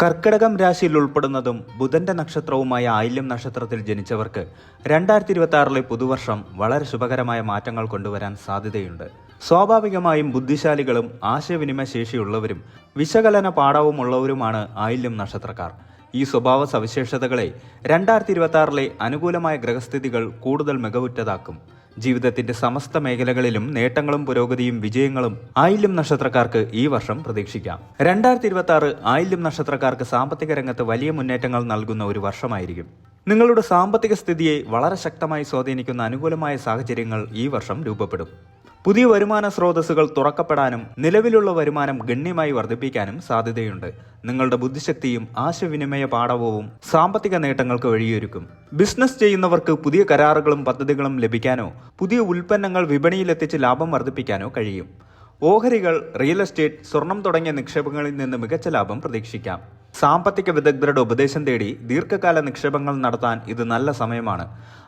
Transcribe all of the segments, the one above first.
കർക്കിടകം രാശിയിൽ ഉൾപ്പെടുന്നതും ബുധന്റെ നക്ഷത്രവുമായ ആയില്യം നക്ഷത്രത്തിൽ ജനിച്ചവർക്ക് രണ്ടായിരത്തി ഇരുപത്തി ആറിലെ പുതുവർഷം വളരെ ശുഭകരമായ മാറ്റങ്ങൾ കൊണ്ടുവരാൻ സാധ്യതയുണ്ട്. സ്വാഭാവികമായും ബുദ്ധിശാലികളും ആശയവിനിമയ ശേഷിയുള്ളവരും വിശകലന പാഠവുമുള്ളവരുമാണ് ആയില്യം നക്ഷത്രക്കാർ. ഈ സ്വഭാവ സവിശേഷതകളെ രണ്ടായിരത്തി ഇരുപത്തി ആറിലെ അനുകൂലമായ ഗ്രഹസ്ഥിതികൾ കൂടുതൽ മികവുറ്റതാക്കും. ജീവിതത്തിന്റെ സമസ്ത മേഖലകളിലും നേട്ടങ്ങളും പുരോഗതിയും വിജയങ്ങളും ആയില്യം നക്ഷത്രക്കാർക്ക് ഈ വർഷം പ്രതീക്ഷിക്കാം. രണ്ടായിരത്തി ഇരുപത്തി ആറ് ആയില്യം നക്ഷത്രക്കാർക്ക് സാമ്പത്തിക രംഗത്ത് വലിയ മുന്നേറ്റങ്ങൾ നൽകുന്ന ഒരു വർഷമായിരിക്കും. നിങ്ങളുടെ സാമ്പത്തിക സ്ഥിതിയെ വളരെ ശക്തമായി സ്വാധീനിക്കുന്ന അനുകൂലമായ സാഹചര്യങ്ങൾ ഈ വർഷം രൂപപ്പെടും. പുതിയ വരുമാന സ്രോതസ്സുകൾ തുറക്കപ്പെടാനും നിലവിലുള്ള വരുമാനം ഗണ്യമായി വർദ്ധിപ്പിക്കാനും സാധ്യതയുണ്ട്. നിങ്ങളുടെ ബുദ്ധിശക്തിയും ആശയവിനിമയ പാഠവും സാമ്പത്തിക നേട്ടങ്ങൾക്ക് വഴിയൊരുക്കും. ബിസിനസ് ചെയ്യുന്നവർക്ക് പുതിയ കരാറുകളും പദ്ധതികളും ലഭിക്കാനോ പുതിയ ഉൽപ്പന്നങ്ങൾ വിപണിയിലെത്തിച്ച് ലാഭം വർദ്ധിപ്പിക്കാനോ കഴിയും. ഓഹരികൾ റിയൽ എസ്റ്റേറ്റ് സ്വർണം തുടങ്ങിയ നിക്ഷേപങ്ങളിൽ നിന്ന് മികച്ച ലാഭം പ്രതീക്ഷിക്കാം. സാമ്പത്തിക വിദഗ്ധരുടെ ഉപദേശം തേടി ദീർഘകാല നിക്ഷേപങ്ങൾ നടത്താൻ ഇത് നല്ല സമയമാണ്.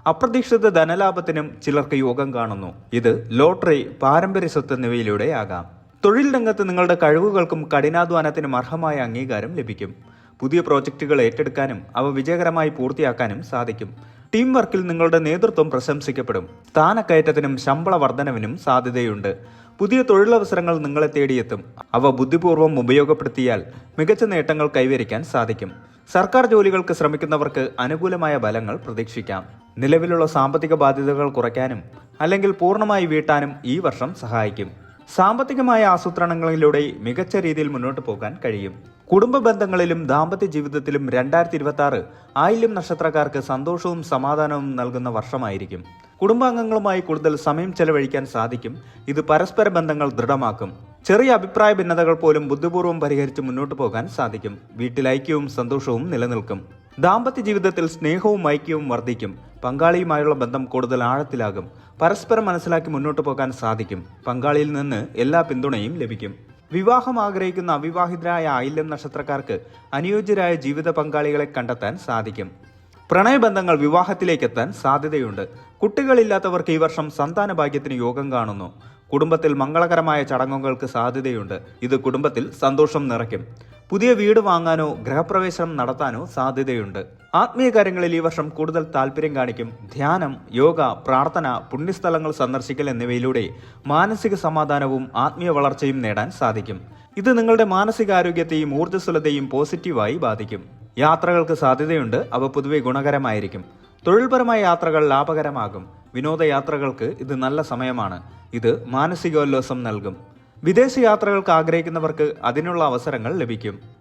അപ്രതീക്ഷിത ധനലാഭത്തിനും ചിലർക്ക് യോഗം കാണുന്നു. ഇത് ലോട്ടറി പാരമ്പര്യ സ്വത്ത് എന്നിവയിലൂടെ ആകാം തൊഴിൽ രംഗത്ത് നിങ്ങളുടെ കഴിവുകൾക്കും കഠിനാധ്വാനത്തിനും അർഹമായ അംഗീകാരം ലഭിക്കും. പുതിയ പ്രോജക്റ്റുകൾ ഏറ്റെടുക്കാനും അവ വിജയകരമായി പൂർത്തിയാക്കാനും സാധിക്കും. ടീം വർക്കിൽ നിങ്ങളുടെ നേതൃത്വം പ്രശംസിക്കപ്പെടും. സ്ഥാനക്കയറ്റത്തിനും ശമ്പള വർധനവിനും സാധ്യതയുണ്ട്. പുതിയ തൊഴിലവസരങ്ങൾ നിങ്ങളെ തേടിയെത്തും. അവ ബുദ്ധിപൂർവം ഉപയോഗപ്പെടുത്തിയാൽ മികച്ച നേട്ടങ്ങൾ കൈവരിക്കാൻ സാധിക്കും. സർക്കാർ ജോലികൾക്ക് ശ്രമിക്കുന്നവർക്ക് അനുകൂലമായ ഫലങ്ങൾ പ്രതീക്ഷിക്കാം. നിലവിലുള്ള സാമ്പത്തിക ബാധ്യതകൾ കുറയ്ക്കാനും അല്ലെങ്കിൽ പൂർണമായി വീട്ടാനും ഈ വർഷം സഹായിക്കും. സാമ്പത്തികമായ ആസൂത്രണങ്ങളിലൂടെ മികച്ച രീതിയിൽ മുന്നോട്ട് പോകാൻ കഴിയും. കുടുംബ ബന്ധങ്ങളിലും ദാമ്പത്യ ജീവിതത്തിലും രണ്ടായിരത്തി ഇരുപത്തി ആയില്യം നക്ഷത്രക്കാർക്ക് സന്തോഷവും സമാധാനവും നൽകുന്ന വർഷമായിരിക്കും. കുടുംബാംഗങ്ങളുമായി കൂടുതൽ സമയം ചെലവഴിക്കാൻ സാധിക്കും. ഇത് പരസ്പര ബന്ധങ്ങൾ ദൃഢമാക്കും. ചെറിയ അഭിപ്രായ ഭിന്നതകൾ പോലും ബുദ്ധിപൂർവം പരിഹരിച്ച് മുന്നോട്ട് പോകാൻ സാധിക്കും. വീട്ടിൽ ഐക്യവും സന്തോഷവും നിലനിൽക്കും. ദാമ്പത്യ ജീവിതത്തിൽ സ്നേഹവും ഐക്യവും വർദ്ധിക്കും. പങ്കാളിയുമായുള്ള ബന്ധം കൂടുതൽ ആഴത്തിലാകും. പരസ്പരം മനസ്സിലാക്കി മുന്നോട്ട് പോകാൻ സാധിക്കും. പങ്കാളിയിൽ നിന്ന് എല്ലാ പിന്തുണയും ലഭിക്കും. വിവാഹം ആഗ്രഹിക്കുന്ന അവിവാഹിതരായ ആയില്യം നക്ഷത്രക്കാർക്ക് അനുയോജ്യരായ ജീവിത പങ്കാളികളെ കണ്ടെത്താൻ സാധിക്കും. പ്രണയബന്ധങ്ങൾ വിവാഹത്തിലേക്ക് എത്താൻ സാധ്യതയുണ്ട്. കുട്ടികളില്ലാത്തവർക്ക് ഈ വർഷം സന്താന ഭാഗ്യത്തിന് യോഗം കാണുന്നു. കുടുംബത്തിൽ മംഗളകരമായ ചടങ്ങുകൾക്ക് സാധ്യതയുണ്ട്. ഇത് കുടുംബത്തിൽ സന്തോഷം നിറയ്ക്കും. പുതിയ വീട് വാങ്ങാനോ ഗൃഹപ്രവേശനം നടത്താനോ സാധ്യതയുണ്ട്. ആത്മീയ കാര്യങ്ങളിൽ ഈ വർഷം കൂടുതൽ താല്പര്യം കാണിക്കും. ധ്യാനം യോഗ പ്രാർത്ഥന പുണ്യസ്ഥലങ്ങൾ സന്ദർശിക്കൽ എന്നിവയിലൂടെ മാനസിക സമാധാനവും ആത്മീയ വളർച്ചയും നേടാൻ സാധിക്കും. ഇത് നിങ്ങളുടെ മാനസികാരോഗ്യത്തെയും ഊർജസ്വലതയും പോസിറ്റീവായി ബാധിക്കും. യാത്രകൾക്ക് സാധ്യതയുണ്ട്. അവ പൊതുവെ ഗുണകരമായിരിക്കും. തൊഴിൽപരമായ യാത്രകൾ ലാഭകരമാകും. വിനോദയാത്രകൾക്ക് ഇത് നല്ല സമയമാണ്. ഇത് മാനസികോല്ലാസം നൽകും. വിദേശ യാത്രകൾക്ക് ആഗ്രഹിക്കുന്നവർക്ക് അതിനുള്ള അവസരങ്ങൾ ലഭിക്കും.